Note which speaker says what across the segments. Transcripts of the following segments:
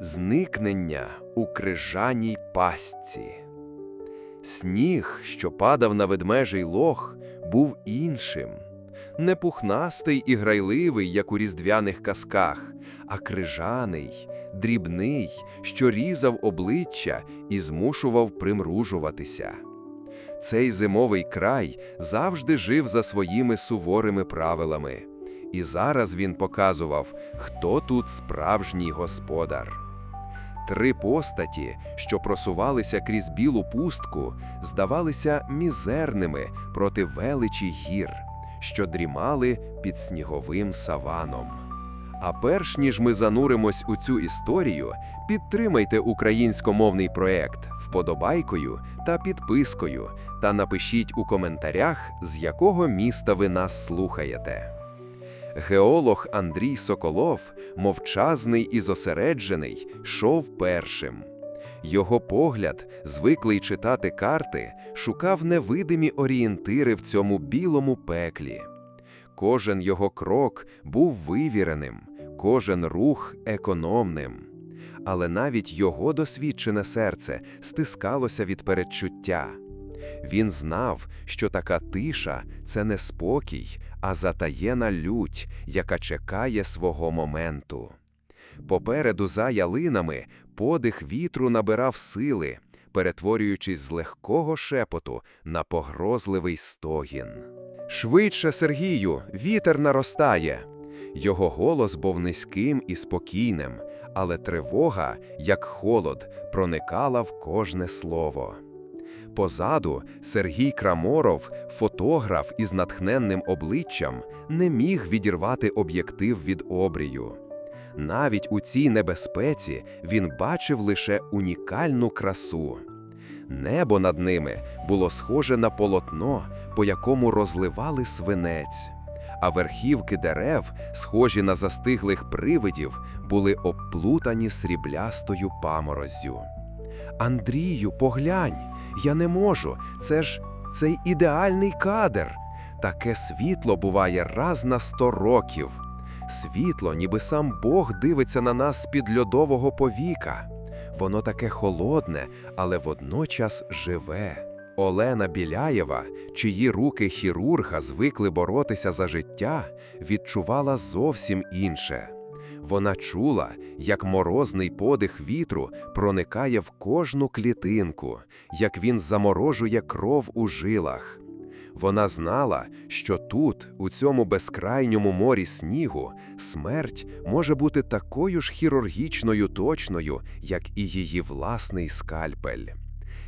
Speaker 1: Зникнення у крижаній пастці. Сніг, що падав на ведмежий лог, був іншим. Не пухнастий і грайливий, як у різдвяних казках, а крижаний, дрібний, що різав обличчя і змушував примружуватися. Цей зимовий край завжди жив за своїми суворими правилами, і зараз він показував, хто тут справжній господар. Три постаті, що просувалися крізь білу пустку, здавалися мізерними проти величі гір, що дрімали під сніговим саваном. А перш ніж ми зануримось у цю історію, підтримайте українськомовний проект вподобайкою та підпискою та напишіть у коментарях, з якого міста ви нас слухаєте. Геолог Андрій Соколов, мовчазний і зосереджений, шов першим. Його погляд, звиклий читати карти, шукав невидимі орієнтири в цьому білому пеклі. Кожен його крок був вивіреним, кожен рух економним. Але навіть його досвідчене серце стискалося від передчуття. Він знав, що така тиша це не спокій, а затаєна лють, яка чекає свого моменту. Попереду за ялинами подих вітру набирав сили, перетворюючись з легкого шепоту на погрозливий стогін. Швидше, Сергію, вітер наростає. Його голос був низьким і спокійним, але тривога, як холод, проникала в кожне слово. Позаду Сергій Краморов, фотограф із натхненним обличчям, не міг відірвати об'єктив від обрію. Навіть у цій небезпеці він бачив лише унікальну красу. Небо над ними було схоже на полотно, по якому розливали свинець, а верхівки дерев, схожі на застиглих привидів, були обплутані сріблястою памороззю. Андрію, поглянь, я не можу. Це ж цей ідеальний кадр. Таке світло буває раз на сто років. Світло, ніби сам Бог дивиться на нас з-під льодового повіка. Воно таке холодне, але водночас живе. Олена Біляєва, чиї руки хірурга звикли боротися за життя, відчувала зовсім інше. Вона чула, як морозний подих вітру проникає в кожну клітинку, як він заморожує кров у жилах. Вона знала, що тут, у цьому безкрайньому морі снігу, смерть може бути такою ж хірургічною точною, як і її власний скальпель.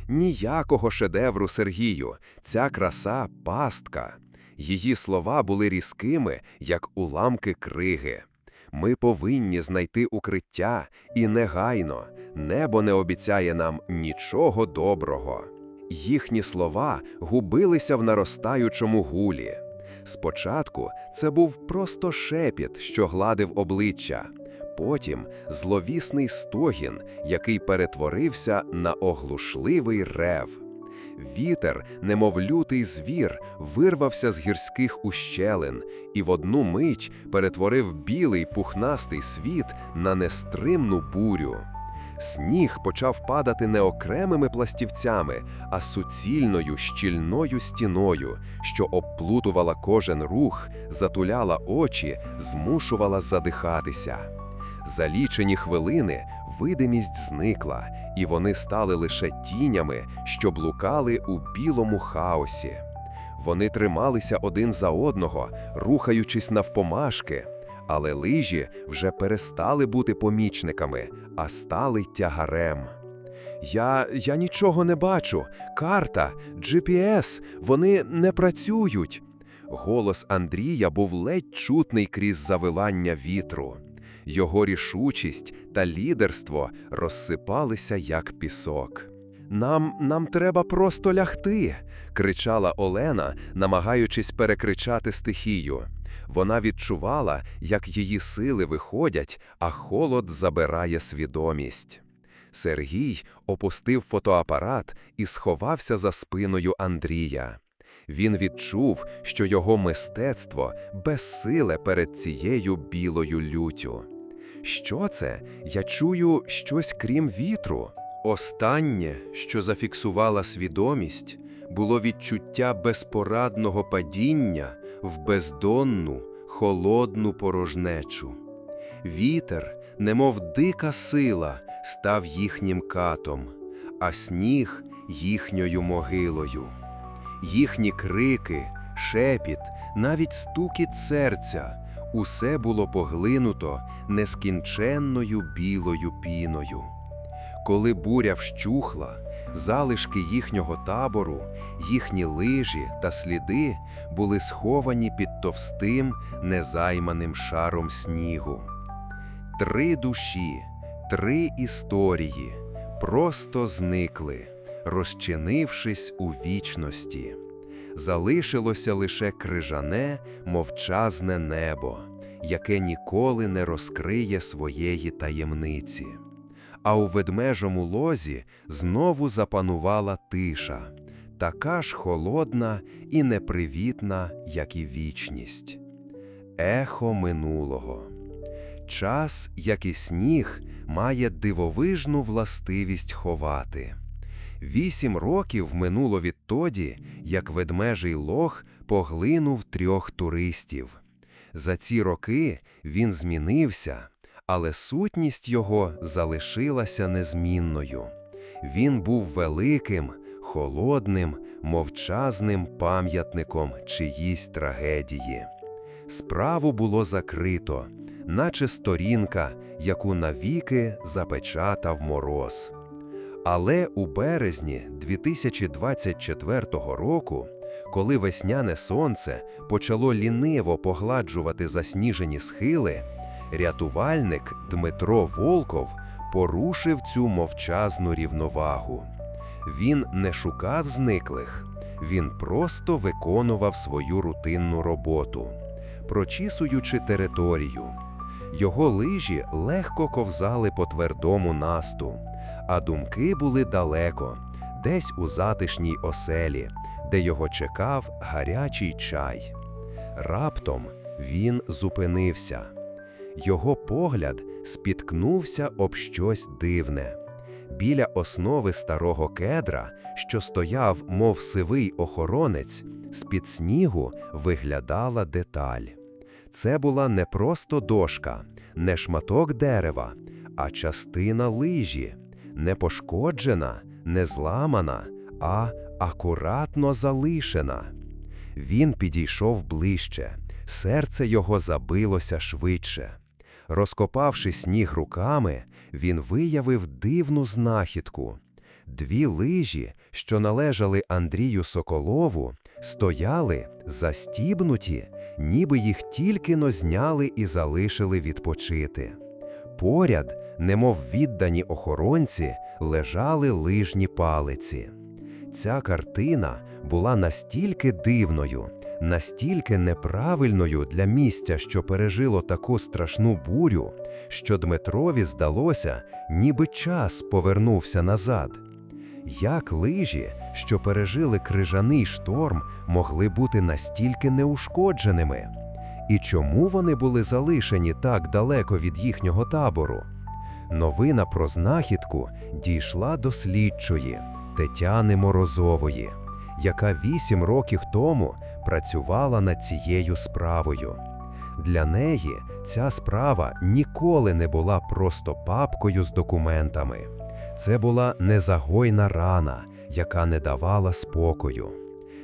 Speaker 1: Ніякого шедевру Сергію, ця краса пастка. Її слова були різкими, як уламки криги. Ми повинні знайти укриття і негайно, небо не обіцяє нам нічого доброго. Їхні слова губилися в наростаючому гулі. Спочатку це був просто шепіт, що гладив обличчя, потім зловісний стогін, який перетворився на оглушливий рев. Вітер, немов лютий звір, вирвався з гірських ущелин і в одну мить перетворив білий пухнастий світ на нестримну бурю. Сніг почав падати не окремими пластівцями, а суцільною щільною стіною, що обплутувала кожен рух, затуляла очі, змушувала задихатися. За лічені хвилини видимість зникла, і вони стали лише тінями, що блукали у білому хаосі. Вони трималися один за одного, рухаючись навпомашки, але лижі вже перестали бути помічниками, а стали тягарем. Я я нічого не бачу. Карта, GPS, вони не працюють. Голос Андрія був ледь чутний крізь завилання вітру. Його рішучість та лідерство розсипалися, як пісок. Нам нам треба просто лягти, кричала Олена, намагаючись перекричати стихію. Вона відчувала, як її сили виходять, а холод забирає свідомість. Сергій опустив фотоапарат і сховався за спиною Андрія. Він відчув, що його мистецтво безсиле перед цією білою люттю. Що це? Я чую щось крім вітру. Останнє, що зафіксувала свідомість, було відчуття безпорадного падіння в бездонну, холодну порожнечу. Вітер, немов дика сила, став їхнім катом, а сніг їхньою могилою. Їхні крики, шепіт, навіть стукіт серця усе було поглинуто нескінченною білою піною. Коли буря вщухла, залишки їхнього табору, їхні лижі та сліди були сховані під товстим, незайманим шаром снігу. Три душі, три історії просто зникли, розчинившись у вічності. Залишилося лише крижане, мовчазне небо, яке ніколи не розкриє своєї таємниці. А у ведмежому лозі знову запанувала тиша, така ж холодна і непривітна, як і вічність. Ехо минулого. Час, як і сніг, має дивовижну властивість ховати. Вісім років минуло відтоді, як ведмежий лох поглинув трьох туристів. За ці роки він змінився, але сутність його залишилася незмінною. Він був великим, холодним, мовчазним пам'ятником чиїсь трагедії. Справу було закрито, наче сторінка, яку навіки запечатав мороз. Але у березні 2024 року, коли весняне сонце почало ліниво погладжувати засніжені схили, рятувальник Дмитро Волков порушив цю мовчазну рівновагу. Він не шукав зниклих, він просто виконував свою рутинну роботу, прочісуючи територію. Його лижі легко ковзали по твердому насту а думки були далеко, десь у затишній оселі, де його чекав гарячий чай. Раптом він зупинився. Його погляд спіткнувся об щось дивне. Біля основи старого кедра, що стояв, мов сивий охоронець, з-під снігу виглядала деталь. Це була не просто дошка, не шматок дерева, а частина лижі не пошкоджена, не зламана, а акуратно залишена. Він підійшов ближче, серце його забилося швидше. Розкопавши сніг руками, він виявив дивну знахідку. Дві лижі, що належали Андрію Соколову, стояли застібнуті, ніби їх тільки но зняли і залишили відпочити. Поряд, немов віддані охоронці, лежали лижні палиці. Ця картина була настільки дивною, настільки неправильною для місця, що пережило таку страшну бурю, що Дмитрові здалося, ніби час повернувся назад. Як лижі, що пережили крижаний шторм, могли бути настільки неушкодженими? І чому вони були залишені так далеко від їхнього табору? Новина про знахідку дійшла до слідчої Тетяни Морозової, яка вісім років тому працювала над цією справою. Для неї ця справа ніколи не була просто папкою з документами. Це була незагойна рана, яка не давала спокою.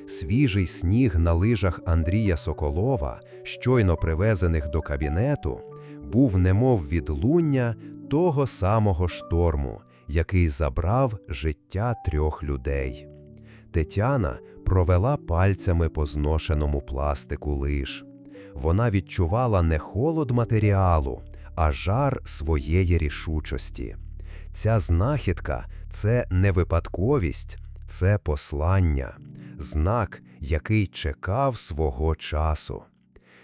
Speaker 1: Свіжий сніг на лижах Андрія Соколова, щойно привезених до кабінету, був немов відлуння того самого шторму, який забрав життя трьох людей. Тетяна провела пальцями по зношеному пластику лиж. Вона відчувала не холод матеріалу, а жар своєї рішучості. Ця знахідка це не випадковість, це послання, знак, який чекав свого часу.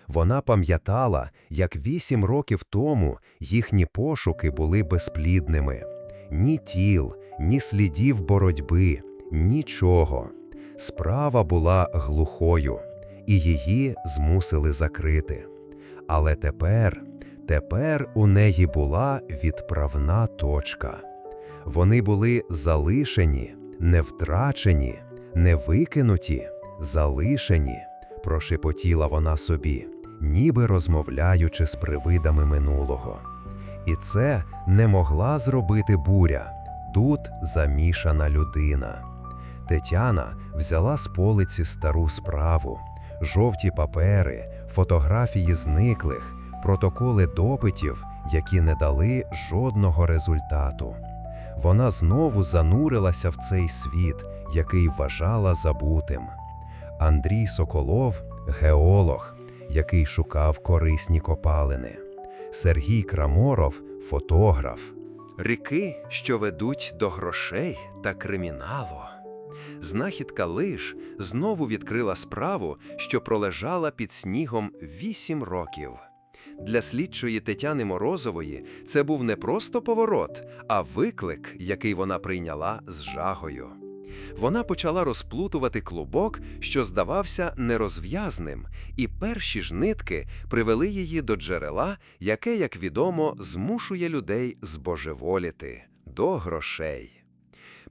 Speaker 1: Вона пам'ятала, як вісім років тому їхні пошуки були безплідними ні тіл, ні слідів боротьби, нічого. Справа була глухою, і її змусили закрити. Але тепер,
Speaker 2: Тепер у неї була відправна точка. Вони були залишені, не втрачені, не викинуті, залишені, прошепотіла вона собі, ніби розмовляючи з привидами минулого. І це не могла зробити буря. Тут замішана людина. Тетяна взяла з полиці стару справу, жовті папери, фотографії зниклих, протоколи допитів, які не дали жодного результату. Вона знову занурилася в цей світ, який вважала забутим. Андрій Соколов геолог, який шукав корисні копалини. Сергій Краморов фотограф.
Speaker 1: Ріки, що ведуть до грошей та криміналу. Знахідка лиш знову відкрила справу, що пролежала під снігом вісім років. Для слідчої Тетяни Морозової це був не просто поворот, а виклик, який вона прийняла з жагою. Вона почала розплутувати клубок, що здавався нерозв'язним, і перші ж нитки привели її до джерела, яке, як відомо, змушує людей збожеволіти до грошей.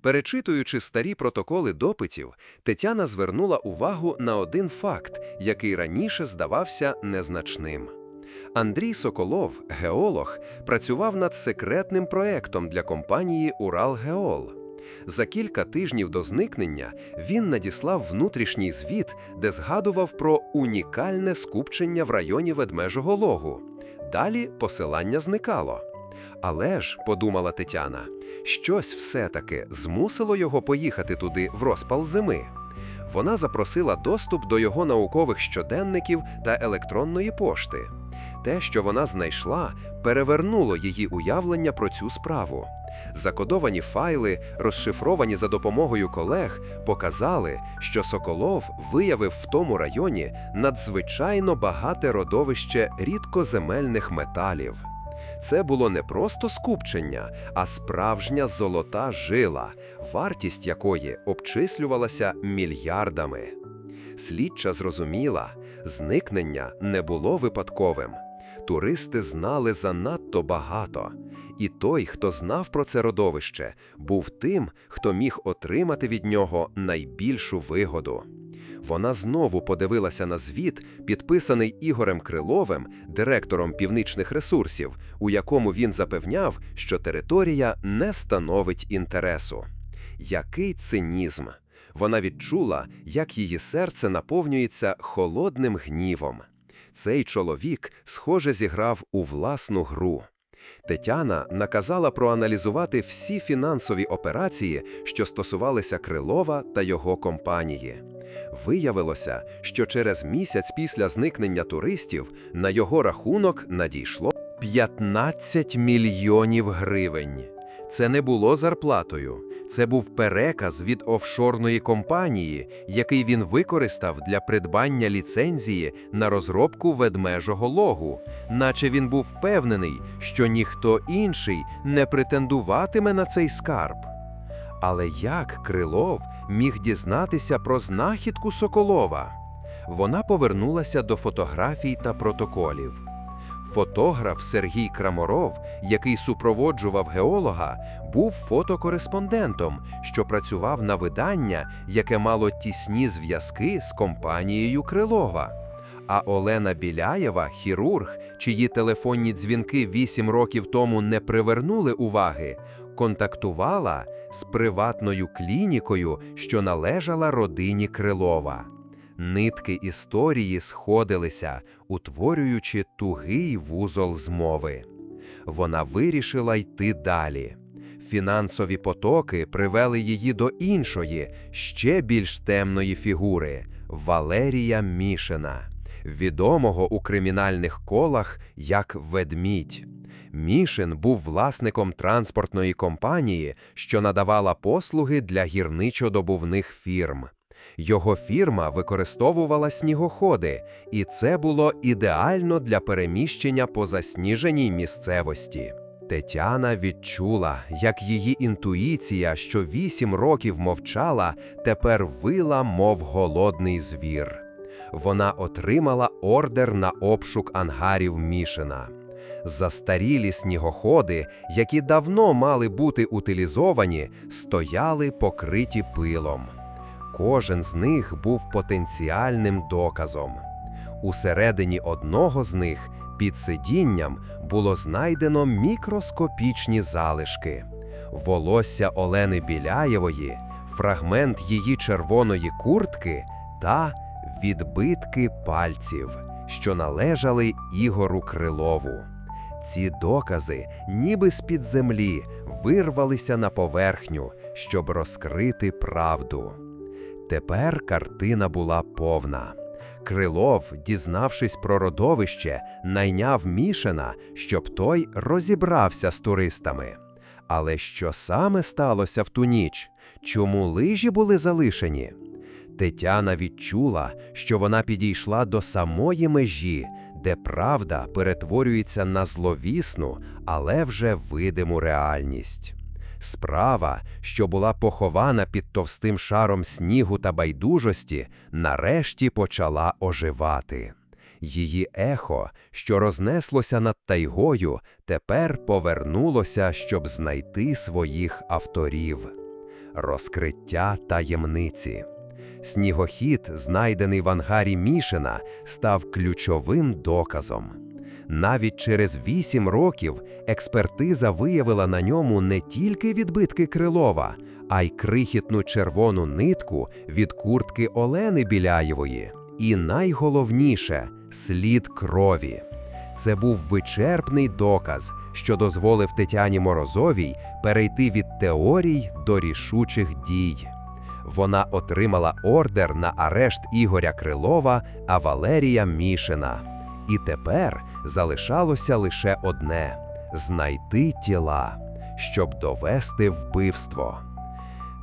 Speaker 1: Перечитуючи старі протоколи допитів, Тетяна звернула увагу на один факт, який раніше здавався незначним. Андрій Соколов, геолог, працював над секретним проектом для компанії Уралгеол. За кілька тижнів до зникнення він надіслав внутрішній звіт, де згадував про унікальне скупчення в районі ведмежого логу. Далі посилання зникало. Але ж, подумала Тетяна, щось все-таки змусило його поїхати туди в розпал зими. Вона запросила доступ до його наукових щоденників та електронної пошти. Те, що вона знайшла, перевернуло її уявлення про цю справу. Закодовані файли, розшифровані за допомогою колег, показали, що Соколов виявив в тому районі надзвичайно багате родовище рідкоземельних металів. Це було не просто скупчення, а справжня золота жила, вартість якої обчислювалася мільярдами. Слідча зрозуміла, зникнення не було випадковим. Туристи знали занадто багато, і той, хто знав про це родовище, був тим, хто міг отримати від нього найбільшу вигоду. Вона знову подивилася на звіт, підписаний Ігорем Криловим, директором північних ресурсів, у якому він запевняв, що територія не становить інтересу. Який цинізм! Вона відчула, як її серце наповнюється холодним гнівом. Цей чоловік, схоже, зіграв у власну гру. Тетяна наказала проаналізувати всі фінансові операції, що стосувалися Крилова та його компанії. Виявилося, що через місяць після зникнення туристів на його рахунок надійшло 15 мільйонів гривень. Це не було зарплатою, це був переказ від офшорної компанії, який він використав для придбання ліцензії на розробку ведмежого логу, наче він був впевнений, що ніхто інший не претендуватиме на цей скарб. Але як Крилов міг дізнатися про знахідку Соколова? Вона повернулася до фотографій та протоколів. Фотограф Сергій Краморов, який супроводжував геолога, був фотокореспондентом, що працював на видання, яке мало тісні зв'язки з компанією Крилова. А Олена Біляєва, хірург, чиї телефонні дзвінки вісім років тому не привернули уваги, контактувала з приватною клінікою, що належала родині Крилова. Нитки історії сходилися, утворюючи тугий вузол змови. Вона вирішила йти далі. Фінансові потоки привели її до іншої, ще більш темної фігури Валерія Мішина, відомого у кримінальних колах як ведмідь. Мішин був власником транспортної компанії, що надавала послуги для гірничодобувних фірм. Його фірма використовувала снігоходи, і це було ідеально для переміщення по засніженій місцевості. Тетяна відчула, як її інтуїція, що вісім років мовчала, тепер вила, мов голодний звір. Вона отримала ордер на обшук ангарів Мішина.
Speaker 2: Застарілі снігоходи, які давно мали бути утилізовані, стояли покриті пилом. Кожен з них був потенціальним доказом. Усередині одного з них під сидінням було знайдено мікроскопічні залишки. Волосся Олени Біляєвої, фрагмент її червоної куртки та відбитки пальців, що належали Ігору Крилову. Ці докази, ніби з-під землі, вирвалися на поверхню, щоб розкрити правду. Тепер картина була повна. Крилов, дізнавшись про родовище, найняв Мішина, щоб той розібрався з туристами. Але що саме сталося в ту ніч? Чому лижі були залишені? Тетяна відчула, що вона підійшла до самої межі, де правда перетворюється на зловісну, але вже видиму реальність. Справа, що була похована під товстим шаром снігу та байдужості, нарешті почала оживати. Її ехо, що рознеслося над тайгою, тепер повернулося, щоб знайти своїх авторів. Розкриття таємниці. Снігохід, знайдений в ангарі Мішина, став ключовим доказом. Навіть через вісім років експертиза виявила на ньому не тільки відбитки Крилова, а й крихітну червону нитку від куртки Олени Біляєвої. І найголовніше слід крові. Це був вичерпний доказ, що дозволив Тетяні Морозовій перейти від теорій до рішучих дій. Вона отримала ордер на арешт Ігоря Крилова, а Валерія Мішина. І тепер залишалося лише одне знайти тіла, щоб довести вбивство.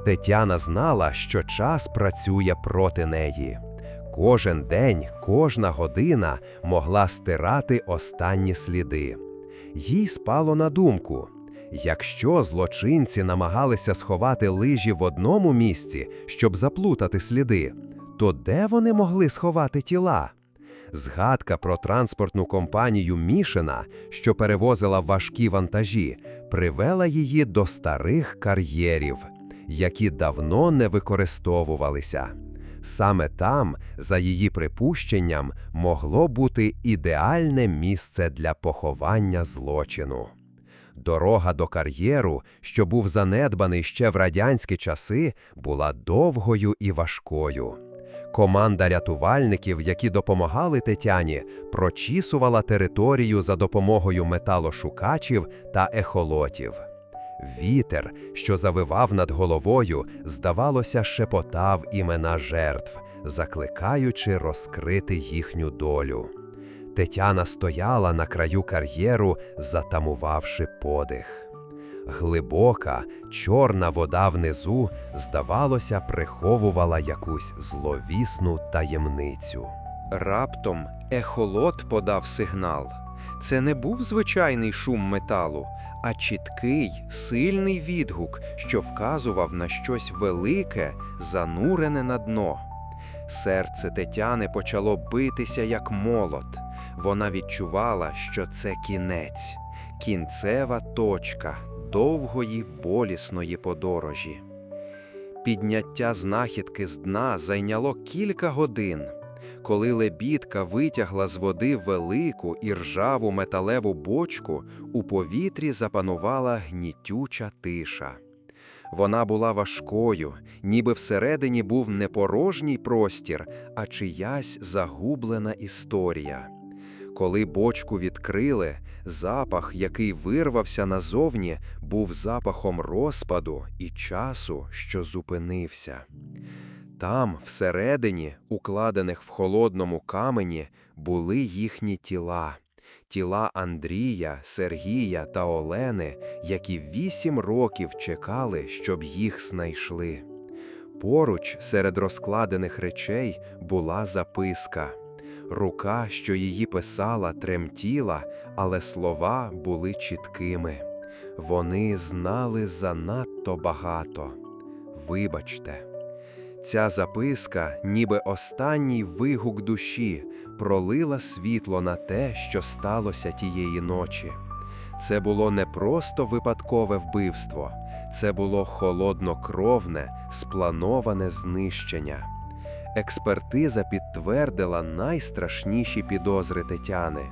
Speaker 2: Тетяна знала, що час працює проти неї. Кожен день, кожна година могла стирати останні сліди. Їй спало на думку. Якщо злочинці намагалися сховати лижі в одному місці, щоб заплутати сліди, то де вони могли сховати тіла? Згадка про транспортну компанію Мішина, що перевозила важкі вантажі, привела її до старих кар'єрів, які давно не використовувалися. Саме там, за її припущенням, могло бути ідеальне місце для поховання злочину. Дорога до кар'єру, що був занедбаний ще в радянські часи, була довгою і важкою. Команда рятувальників, які допомагали Тетяні, прочісувала територію за допомогою металошукачів та ехолотів. Вітер, що завивав над головою, здавалося, шепотав імена жертв, закликаючи розкрити їхню долю. Тетяна стояла на краю кар'єру, затамувавши подих. Глибока, чорна вода внизу, здавалося, приховувала якусь зловісну таємницю.
Speaker 1: Раптом ехолот подав сигнал. Це не був звичайний шум металу, а чіткий, сильний відгук, що вказував на щось велике, занурене на дно. Серце Тетяни почало битися як молот. Вона відчувала, що це кінець, кінцева точка довгої болісної подорожі. Підняття знахідки з дна зайняло кілька годин. Коли лебідка витягла з води велику і ржаву металеву бочку, у повітрі запанувала гнітюча тиша. Вона була важкою, ніби всередині був не порожній простір, а чиясь загублена історія. Коли бочку відкрили, запах, який вирвався назовні, був запахом розпаду і часу, що зупинився. Там, всередині, укладених в холодному камені, були їхні тіла, тіла Андрія, Сергія та Олени, які вісім років чекали, щоб їх знайшли. Поруч, серед розкладених речей, була записка. Рука, що її писала, тремтіла, але слова були чіткими. Вони знали занадто багато. Вибачте. Ця записка, ніби останній вигук душі, пролила світло на те, що сталося тієї ночі. Це було не просто випадкове вбивство, це було холоднокровне, сплановане знищення. Експертиза підтвердила найстрашніші підозри Тетяни.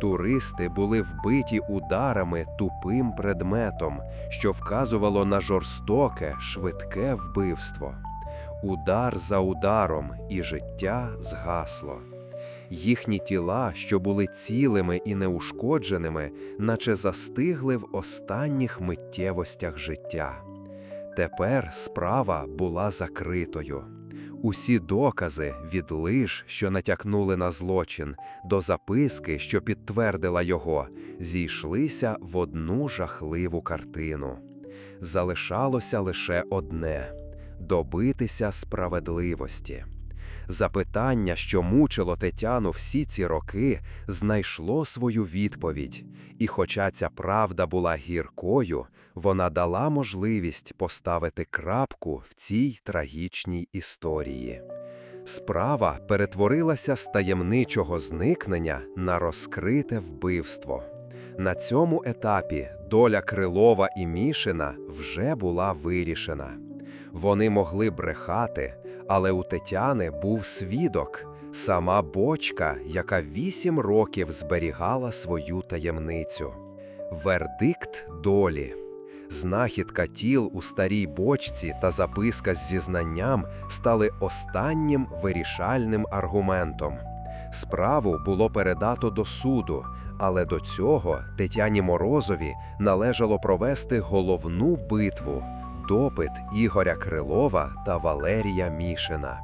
Speaker 1: Туристи були вбиті ударами тупим предметом, що вказувало на жорстоке, швидке вбивство. Удар за ударом, і життя згасло. Їхні тіла, що були цілими і неушкодженими, наче застигли в останніх миттєвостях життя. Тепер справа була закритою. Усі докази від лиш, що натякнули на злочин, до записки, що підтвердила його, зійшлися в одну жахливу картину. Залишалося лише одне добитися справедливості. Запитання, що мучило Тетяну всі ці роки, знайшло свою відповідь, і хоча ця правда була гіркою, вона дала можливість поставити крапку в цій трагічній історії. Справа перетворилася з таємничого зникнення на розкрите вбивство. На цьому етапі доля Крилова і Мішина вже була вирішена. Вони могли брехати, але у Тетяни був свідок, сама бочка, яка вісім років зберігала свою таємницю. Вердикт долі. Знахідка тіл у старій бочці та записка з зізнанням стали останнім вирішальним аргументом. Справу було передато до суду, але до цього Тетяні Морозові належало провести головну битву допит Ігоря Крилова та Валерія Мішина.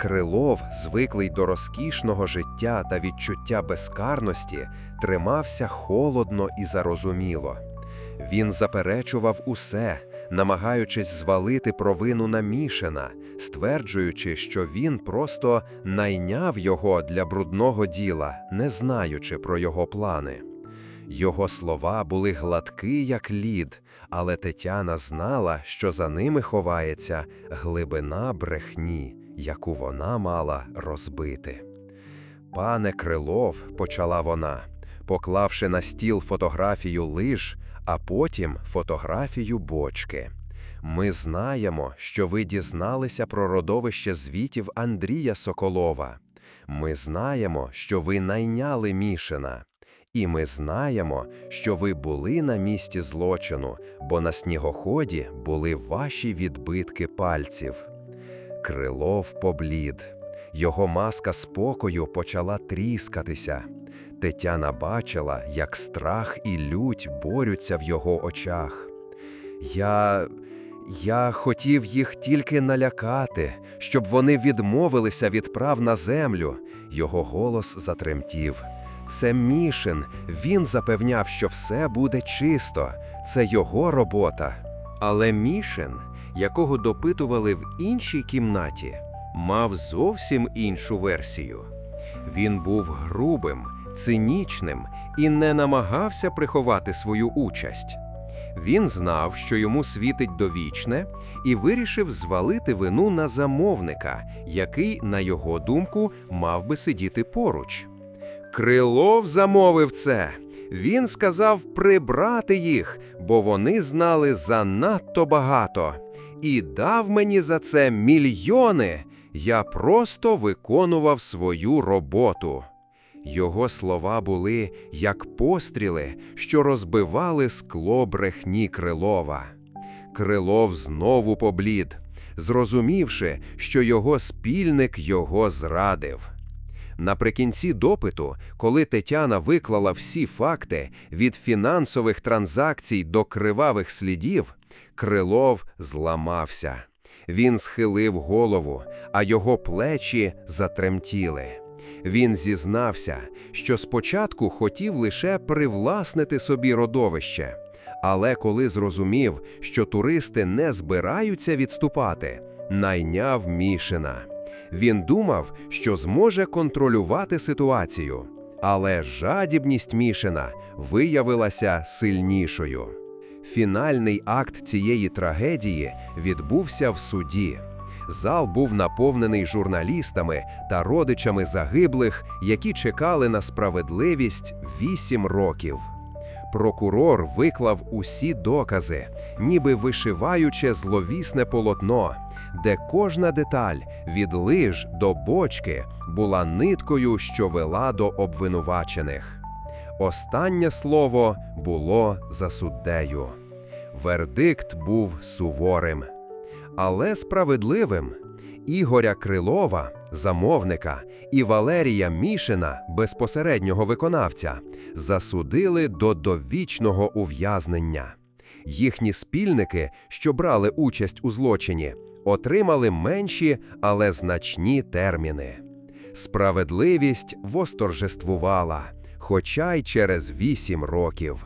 Speaker 1: Крилов, звиклий до розкішного життя та відчуття безкарності, тримався холодно і зарозуміло. Він заперечував усе, намагаючись звалити провину на Мішина, стверджуючи, що він просто найняв його для брудного діла, не знаючи про його плани. Його слова були гладкі, як лід, але Тетяна знала, що за ними ховається глибина брехні, яку вона мала розбити. Пане Крилов, почала вона, поклавши на стіл фотографію лиж, а потім фотографію бочки. Ми знаємо, що ви дізналися про родовище звітів Андрія Соколова. Ми знаємо, що ви найняли Мішина. І ми знаємо, що ви були на місці злочину, бо на снігоході були ваші відбитки пальців. Крилов поблід. Його маска спокою почала тріскатися. Тетяна бачила, як страх і лють борються в його очах. Я. Я хотів їх тільки налякати, щоб вони відмовилися від прав на землю. Його голос затремтів. Це Мішин. Він запевняв, що все буде чисто, це його робота. Але Мішин, якого допитували в іншій кімнаті, мав зовсім іншу версію. Він був грубим, цинічним і не намагався приховати свою участь. Він знав, що йому світить довічне, і вирішив звалити вину на замовника, який, на його думку, мав би сидіти поруч. Крилов замовив це. Він сказав прибрати їх, бо вони знали занадто багато, і дав мені за це мільйони. Я просто виконував свою роботу. Його слова були як постріли, що розбивали скло брехні Крилова. Крилов знову поблід, зрозумівши, що його спільник його зрадив. Наприкінці допиту, коли Тетяна виклала всі факти від фінансових транзакцій до кривавих слідів, Крилов зламався. Він схилив голову, а його плечі затремтіли. Він зізнався, що спочатку хотів лише привласнити собі родовище, але коли зрозумів, що туристи не збираються відступати, найняв Мішина. Він думав, що зможе контролювати ситуацію, але жадібність Мішина виявилася сильнішою. Фінальний акт цієї трагедії відбувся в суді.
Speaker 2: Зал був наповнений журналістами та родичами загиблих, які чекали на справедливість вісім років. Прокурор виклав усі докази, ніби вишиваюче зловісне полотно, де кожна деталь від лиж до бочки була ниткою, що вела до обвинувачених. Останнє слово було за суддею. Вердикт був суворим, але справедливим. Ігоря Крилова, замовника, і Валерія Мішина, безпосереднього виконавця, засудили до довічного ув'язнення. Їхні спільники, що брали участь у злочині, отримали менші, але значні терміни. Справедливість восторжествувала, хоча й через вісім років.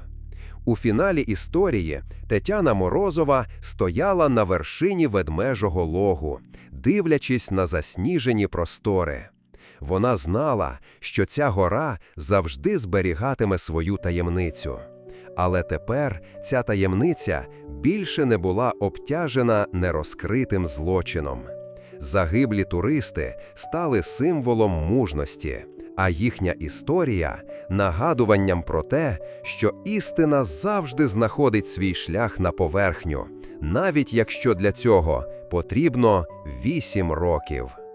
Speaker 2: У фіналі історії Тетяна Морозова стояла на вершині ведмежого логу, дивлячись на засніжені простори. Вона знала, що ця гора завжди зберігатиме свою таємницю. Але тепер ця таємниця більше не була обтяжена нерозкритим злочином. Загиблі туристи стали символом мужності, а їхня історія нагадуванням про те, що істина завжди знаходить свій шлях на поверхню, навіть якщо для цього потрібно вісім років.